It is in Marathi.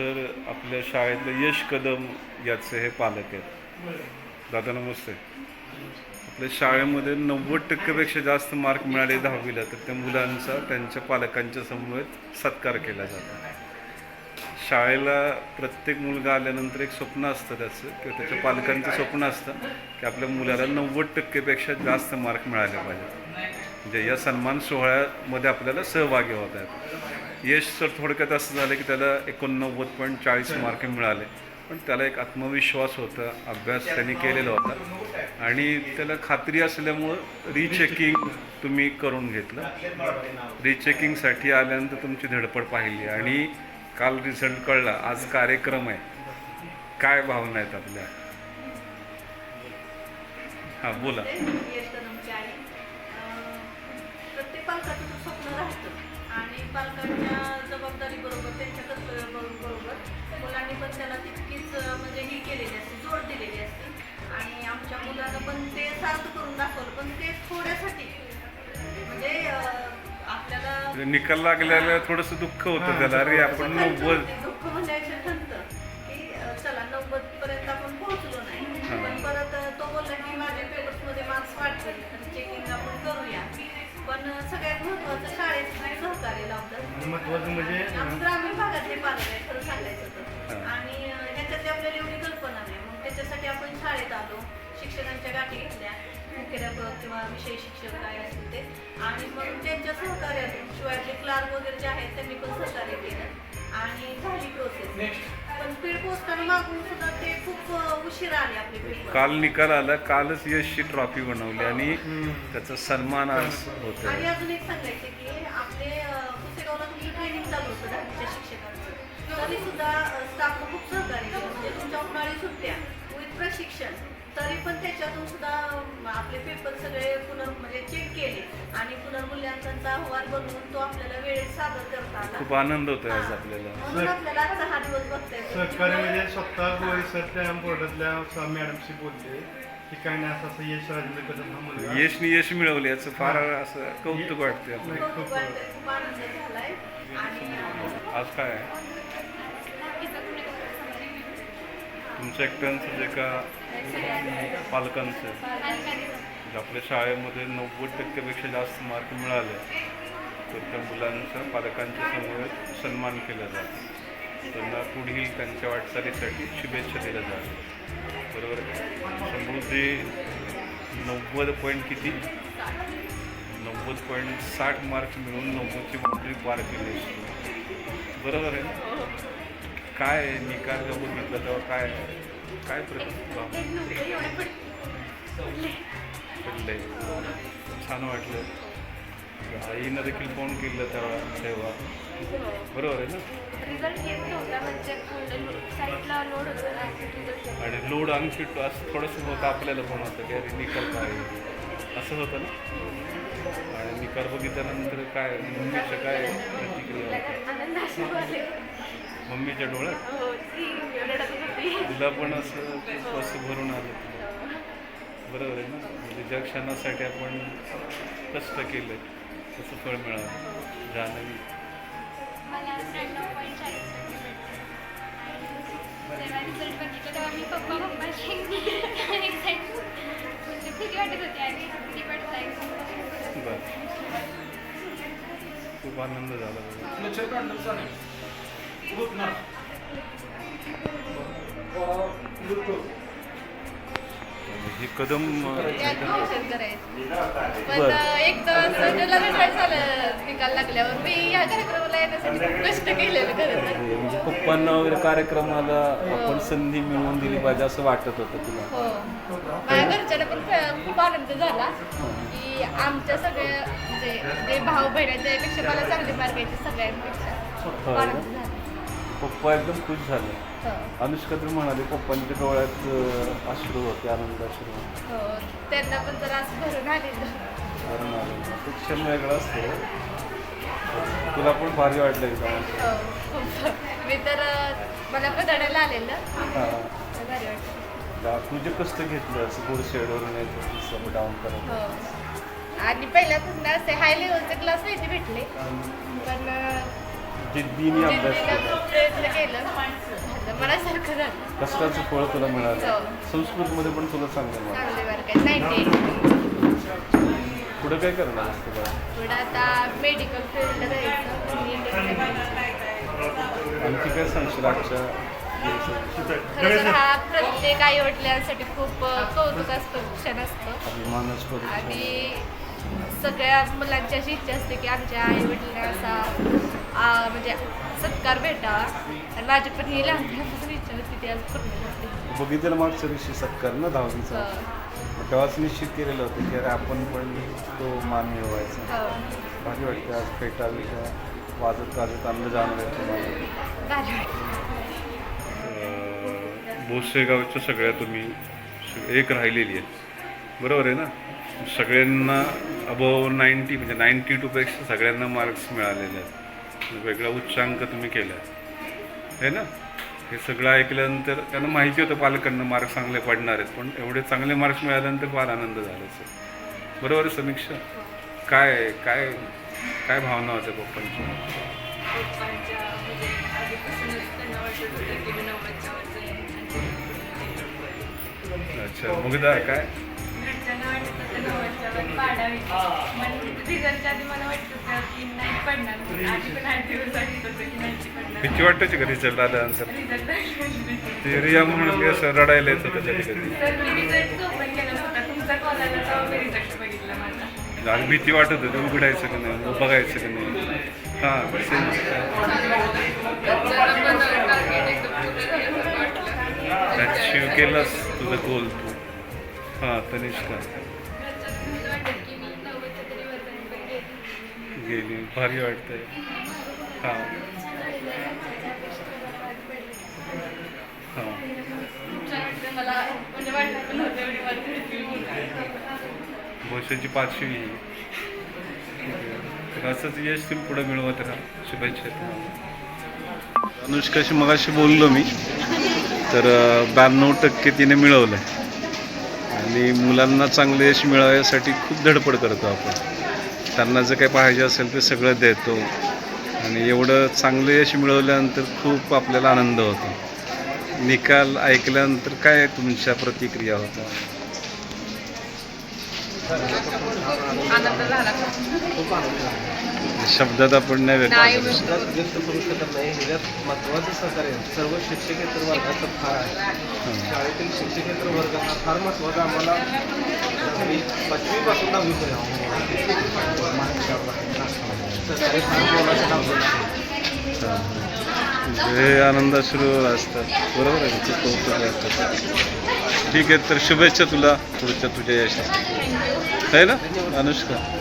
सर आपल्या शाळेतलं यश कदम याचे हे पालक आहेत. दादा नमस्ते. आपल्या शाळेमध्ये नव्वद टक्केपेक्षा जास्त मार्क मिळाले दहावीला तर त्या मुलांचा त्यांच्या पालकांच्या समवेत सत्कार केला जातो. शाळेला प्रत्येक मुलगा आल्यानंतर एक स्वप्न असतं त्याचं किंवा त्याच्या पालकांचं स्वप्न असतं की आपल्या मुलाला नव्वद टक्केपेक्षा जास्त मार्क मिळाले पाहिजेत. म्हणजे या सन्मान सोहळ्यामध्ये आपल्याला सहभागी होत आहेत यश सर थोडक्यात असं झालं की त्याला एकोणनव्वद पॉईंट चाळीस मार्क मिळाले. पण त्याला एक आत्मविश्वास होता अभ्यास त्यांनी केलेला होता. आणि त्याला खात्री असल्यामुळं रिचेकिंग तुम्ही करून घेतलं. रिचेकिंगसाठी आल्यानंतर तुमची धडपड पाहिली. आणि काल रिझल्ट कळला. आज कार्यक्रम आहे. काय भावना आहेत आपल्या? हां बोला. पालकांच्या जबाबदारीबरोबर त्यांच्या कर्तव्याबरोबर मुलांनी पण त्याला तितकीच म्हणजे ही केलेली असते जोड दिलेली असते. आणि आमच्या मुलानं पण ते सार्थ करून दाखवलं पण ते थोड्यासाठी. म्हणजे आपल्याला म्हणजे निकाल लागल्याला थोडंसं दुःख होतं त्याला. अरे आपण नव्वद शिक्षकांच्या गाठी घेतल्या. मुख्याध्यापक किंवा विषय शिक्षक काय असतील ते. आणि मग त्यांच्या सहकार्यातून शिवाय आपले क्लार्क वगैरे जे आहेत त्यांनी पण सहकार्य केलं. आणि झाली प्रोसेस पण स्पीड पोस्टानं मागून सुद्धा ते खूप उशिरा आले आपले काल निकाल आला कालच यशची ट्रॉफी बनवली आणि त्याचा सन्मान आज होत आणि अजून एक सांगायचे की आपले पुसेगावला तुमचं ट्रेनिंग चालू होतं दहावीच्या शिक्षकांचं. तरी सुद्धा स्टाफनं खूप सहकार्य केलं. म्हणजे तुमच्या उन्हाळी सुट्ट्या विथ प्रशिक्षण. आपले पेपर सगळे पुनर् म्हणजे चेक केले आणि पुनर्मूल्यांकनचा अहवाल बनवून तो आपल्याला वेळेत सादर करता आला खूप आनंद होतोय आज आपल्याला. म्हणून आपल्याला हा दिवस बघता येतो. सहकारी म्हणजे स्वतः गोळी सर त्या बोर्डातल्या स- मॅडमशी बोलले की काय नाही असं असं यश राजेंद्र कदम हा मुलगा. यशनी यश मिळवले याचं फार असं कौतुक वाटते आपल्याला. खूप आनंद झालाय. आणि आज काय? आहे? तुमच्या एकट्यांचं जे का पालकांचं म्हणजे आपल्या शाळेमध्ये नव्वद टक्केपेक्षा जास्त मार्क मिळाले तर त्या मुलांचा पालकांच्या समोर सन्मान केला जातो. त्यांना पुढील त्यांच्या वाटचालीसाठी शुभेच्छा दिल्या जातात. बरोबर? समृद्धी नव्वद पॉईंट किती? नव्वद पॉईंट साठ मार्क मिळून नव्वदची बाउंड्री पार केली. असते बरोबर आहे काय निकाल बघितलं तेव्हा काय काय प्रतिक्रिया छान वाटलं. आईनं देखील फोन केलं तेव्हा तेव्हा. बरोबर आहे ना? लोड आणि लोड असं थोडंसं होतं आपल्याला पण होतं की अरे निकाल काय? असं होतं ना? आणि निकाल बघितल्यानंतर काय मम्मीच्या काय प्रतिक्रिया मम्मीच्या डोळ्यात? हो होती. तुला पण असं खूप असं भरून आलं तुला. बरोबर आहे ना? म्हणजे ज्या क्षणासाठी आपण कष्ट केलं त्याचं फळ मिळालं. जाणवी. एक्साइट म्हणजे खूप आनंद झाला हे कदम पण. एक तर झालं? निकाल लागल्यावर मी या कार्यक्रमाला येण्यासाठी खूप कष्ट केलेलं खरं तर. म्हणजे पप्पांना वगैरे कार्यक्रमाला आपण संधी मिळवून दिली पाहिजे असं वाटत होतं तुला. हो. माझ्या घरच्यांना पण ख- खूप आनंद झाला की आमच्या सगळ्या म्हणजे जे भाऊ बहिण त्यापेक्षा मला चांगले मार्क यायचे सगळ्यांपेक्षा. खूप हो. आनंद झाला. पप्पा एकदम खुश झाले. हो. अनुष्का तर म्हणाले पप्पांच्या डोळ्यात अश्रू होते आनंद अश्रू हो त्यांना पण जरा भरून आलेलं. आले ते क्षण वेगळा असतो. तुला पण भारी वाटलं एकदम हो मी तर मला आलेलं. भारी वाटलं. दा- तुझे कष्ट घेतलं असं गोड शेडवरून येतो डाऊन करत आणि पहिल्यापासून असे हाय लेवलचे क्लास माहिती भेटले. पण जिद्दीने अभ्यास जिद्दीनं केला. खूप प्रयत्न केलं झालं. मनासारखं झालं. कष्टाचं फळ तुला मिळालं. हो. संस्कृतमध्ये पण तुला चांगलं मिळालं. चांगले पुढे काय करणार असतं तुला पुढं आता मेडिकल जायचं. आणि द्यायचं. आणखी काय सांगशील आजच्या दिवसात? खरं तर हा प्रत्येक आई वडिलांसाठी खूप अ, कौतुकास्पद क्षण असतो. अभिमानास्पद आणि सगळ्या मुलांची अशी इच्छा असते की आमच्या आई वडिलांना असा म्हणजे सत्कार भेटावा आणि माझी पण ही लहानपणापासून इच्छा होती ती आज पूर्ण झाली. बघितलं मागच्या दिवशी सत्कार ना दहावीचा? हो, तेव्हाच निश्चित केलेलं होतं की अरे आपण पण तो मान मिळवायचा हो. भारी वाटतं आज फेटा बिटा वाजत गाजत आणलं जाणार आहे तुम्हाला. भारी वाटलं. भोसे गावच्या सगळ्या तुम्ही एक राहिलेली आहे बरोबर आहे ना? सगळ्यांना अबव नाईन्टी म्हणजे नाईन्टी टूपेक्षा सगळ्यांना मार्क्स मिळालेले आहेत. वेगळा उच्चांक तुम्ही केला आहे ना? हे सगळं ऐकल्यानंतर त्यांना माहिती होतं पालकांना मार्क्स चांगले पडणार आहेत. पण एवढे चांगले मार्क्स मिळाल्यानंतर फार आनंद झाला सर बरोबर समीक्षा? काय काय काय भावना होत्या पप्पांची अच्छा मुगदा काय? रिझल्टच्या आधी मला वाटत होतं की नाही पडणार. आधी पण आठ दिवस वाटत होतं की नाही पडणार. भीती वाटायची का रिझल्ट आल्यानंतर रिझल्ट ते रिया म्हणून असं रडायला येतं कधी कधी. तर मी रिझल्ट ओपन केला होता तुमचा कॉल आला तेव्हा मी रिझल्ट बघितला माझा. आणि भीती वाटत होती उघडायचं का नाही बघायचं का नाही. हां सेम अचीव केलंस तुझं गोल तू. हां तनिष्का. गेली. भारी वाटतंय. हां. हां. छान पाचवी. तर असंच यश तुम्ही पुढे मिळवत राहा. शुभेच्छा तुम्हाला. अनुष्काशी मगाशी बोललो मी. तर ब्याण्णव टक्के तिने मिळवलं आणि मुलांना चांगलं यश मिळवण्यासाठी खूप धडपड करतो आपण. त्यांना जे काही पाहिजे असेल ते सगळं देतो. आणि एवढं चांगलं यश मिळवल्यानंतर खूप आपल्याला आनंद होतो. निकाल ऐकल्यानंतर काय तुमच्या प्रतिक्रिया होत्या आनंद झाला शब्दात आपण नाही व्यक्त नाही करू शकत. नाही ह्याच्यात महत्त्वाचं सहकार्य सर्व शिक्षकेतर वर्गाचं फार आहे. हां. शाळेतील शिक्षकेतर वर्ग हा फार महत्त्वाचा आम्हाला पाचवीपासून दहावीपर्यंत हे आनंदाश्रू असतात बरोबर आहे. ते कौतुक असतात. ठीक आहे तर शुभेच्छा तुला पुढच्या तुझ्या यशासाठी. आहे ना? अनुष्का.